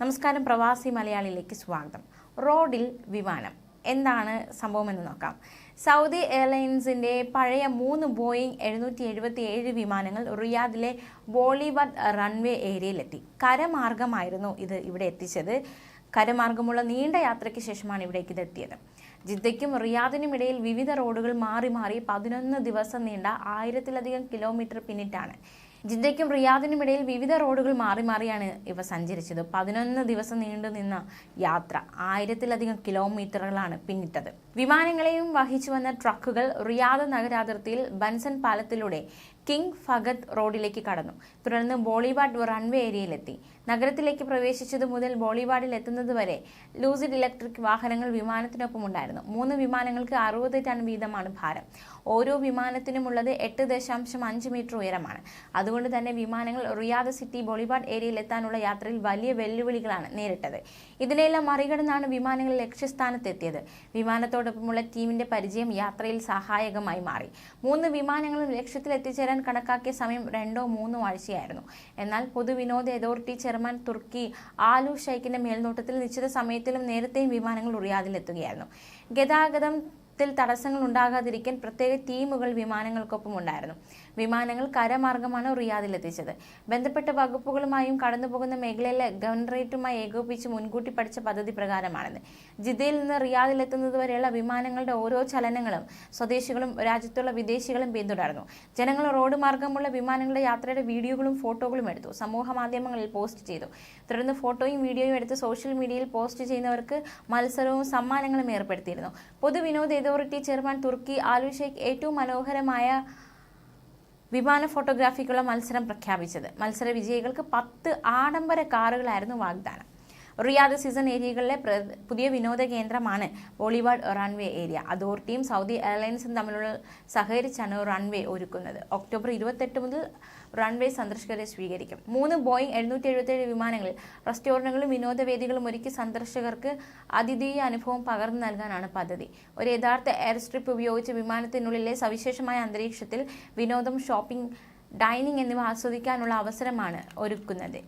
നമസ്കാരം പ്രവാസി മലയാളിയിലേക്ക് സ്വാഗതം. റോഡിൽ വിമാനം. എന്താണ് സംഭവമെന്ന് നോക്കാം. സൗദി എയർലൈൻസിന്റെ പഴയ മൂന്ന് ബോയിങ് എഴുന്നൂറ്റി എഴുപത്തി ഏഴ് വിമാനങ്ങൾ റിയാദിലെ ബോളിവഡ് റൺവേ ഏരിയയിലെത്തി. കരമാർഗമായിരുന്നു ഇത് ഇവിടെ എത്തിച്ചത്. കരമാർഗമുള്ള നീണ്ട യാത്രയ്ക്ക് ശേഷമാണ് ഇവിടേക്ക് ഇത് എത്തിയത്. ജിദ്ദയ്ക്കും റിയാദിനും ഇടയിൽ വിവിധ റോഡുകൾ മാറി മാറി പതിനൊന്ന് ദിവസം നീണ്ട ആയിരത്തിലധികം കിലോമീറ്റർ പിന്നിട്ടാണ്. ജിദ്ദയ്ക്കും റിയാദിനും ഇടയിൽ വിവിധ റോഡുകൾ മാറി മാറിയാണ് ഇവ സഞ്ചരിച്ചത്. പതിനൊന്ന് ദിവസം നീണ്ടു നിന്ന യാത്ര ആയിരത്തിലധികം കിലോമീറ്ററുകളാണ് പിന്നിട്ടത്. വിമാനങ്ങളെയും വഹിച്ചു വന്ന ട്രക്കുകൾ റിയാദ് നഗരാതിർത്തിയിൽ ബൻസൻ പാലത്തിലൂടെ കിങ് ഫഗത് റോഡിലേക്ക് കടന്നു. തുടർന്ന് ബോളിവാഡ് റൺവേ ഏരിയയിലെത്തി. നഗരത്തിലേക്ക് പ്രവേശിച്ചതു മുതൽ ബോളിവാഡിൽ എത്തുന്നത് വരെ ലൂസിഡ് ഇലക്ട്രിക് വാഹനങ്ങൾ വിമാനത്തിനൊപ്പം ഉണ്ടായിരുന്നു മൂന്ന് വിമാനങ്ങൾക്ക് അറുപത് ടൺ വീതമാണ് ഭാരം. ഓരോ വിമാനത്തിനുമുള്ളത് എട്ട് ദശാംശം അഞ്ച് മീറ്റർ ഉയരമാണ്. അതുകൊണ്ട് തന്നെ വിമാനങ്ങൾ റിയാദ് സിറ്റി ബോളിവാർഡ് ഏരിയയിൽ എത്താനുള്ള യാത്രയിൽ വലിയ വെല്ലുവിളികളാണ് നേരിട്ടത്. ഇതിനെല്ലാം മറികടന്നാണ് വിമാനങ്ങൾ ലക്ഷ്യസ്ഥാനത്തെത്തിയത്. വിമാനത്തോടൊപ്പമുള്ള ടീമിന്റെ പരിചയം യാത്രയിൽ സഹായകമായി മാറി. മൂന്ന് വിമാനങ്ങളും ലക്ഷ്യത്തിൽ എത്തിച്ചേരാൻ കണക്കാക്കിയ സമയം രണ്ടോ മൂന്നോ ആഴ്ചയായിരുന്നു. എന്നാൽ പൊതുവിനോദ അതോറിറ്റി ചെയർമാൻ തുർക്കി ആലു ഷൈഖിന്റെ മേൽനോട്ടത്തിൽ നിശ്ചിത സമയത്തിലും നേരത്തെയും വിമാനങ്ങൾ റിയാദിലെത്തുകയായിരുന്നു. ഗതാഗതം ത്തിൽ തടസ്സങ്ങൾ ഉണ്ടാകാതിരിക്കാൻ പ്രത്യേക ടീമുകൾ വിമാനങ്ങൾക്കൊപ്പം ഉണ്ടായിരുന്നു. വിമാനങ്ങൾ കരമാർഗമാണ് റിയാദിലെത്തിച്ചത് ബന്ധപ്പെട്ട വകുപ്പുകളുമായും കടന്നുപോകുന്ന മേഖലയിലെ ഗവൺറേറ്റുമായി ഏകോപിച്ച് മുൻകൂട്ടി പഠിച്ച പദ്ധതി പ്രകാരമാണിത്. ജിദ്ദയിൽ നിന്ന് റിയാദിലെത്തുന്നത് വരെയുള്ള വിമാനങ്ങളുടെ ഓരോ ചലനങ്ങളും സ്വദേശികളും രാജ്യത്തുള്ള വിദേശികളും പിന്തുടർന്നു. ജനങ്ങൾ റോഡ് മാർഗമുള്ള വിമാനങ്ങളുടെ യാത്രയുടെ വീഡിയോകളും ഫോട്ടോകളും എടുത്തു. സമൂഹ മാധ്യമങ്ങളിൽ പോസ്റ്റ് ചെയ്തു. തുടർന്ന് ഫോട്ടോയും വീഡിയോയും എടുത്ത് സോഷ്യൽ മീഡിയയിൽ പോസ്റ്റ് ചെയ്യുന്നവർക്ക് മത്സരവും സമ്മാനങ്ങളും ഏർപ്പെടുത്തിയിരുന്നു. പൊതുവിനോദ authority chairman Turki Al Sheikh ഏറ്റവും മനോഹരമായ വിമാന ഫോട്ടോഗ്രാഫിക്കുള്ള മത്സരം പ്രഖ്യാപിച്ചത്. മത്സര വിജയികൾക്ക് പത്ത് ആഡംബര കാറുകളായിരുന്നു വാഗ്ദാനം. റിയാദ് സീസൺ ഏരിയകളിലെ പുതിയ വിനോദ കേന്ദ്രമാണ് ബോളിവുഡ് റൺവേ ഏരിയ. അതോറിറ്റിയും സൗദി എയർലൈൻസും തമ്മിലുള്ള സഹകരിച്ചാണ് റൺവേ ഒരുക്കുന്നത്. ഒക്ടോബർ ഇരുപത്തെട്ട് മുതൽ റൺവേ സന്ദർശകരെ സ്വീകരിക്കും. മൂന്ന് ബോയിങ് എഴുന്നൂറ്റി എഴുപത്തേഴ് വിമാനങ്ങളിൽ റെസ്റ്റോറന്റുകളും വിനോദവേദികളും ഒരുക്കി സന്ദർശകർക്ക് അതിഥീയ അനുഭവം പകർന്നു നൽകാനാണ് പദ്ധതി. ഒരു യഥാർത്ഥ എയർ സ്ട്രിപ്പ് ഉപയോഗിച്ച് വിമാനത്തിനുള്ളിലെ സവിശേഷമായ അന്തരീക്ഷത്തിൽ വിനോദം ഷോപ്പിംഗ് ഡൈനിങ് എന്നിവ ആസ്വദിക്കാനുള്ള അവസരമാണ് ഒരുക്കുന്നത്.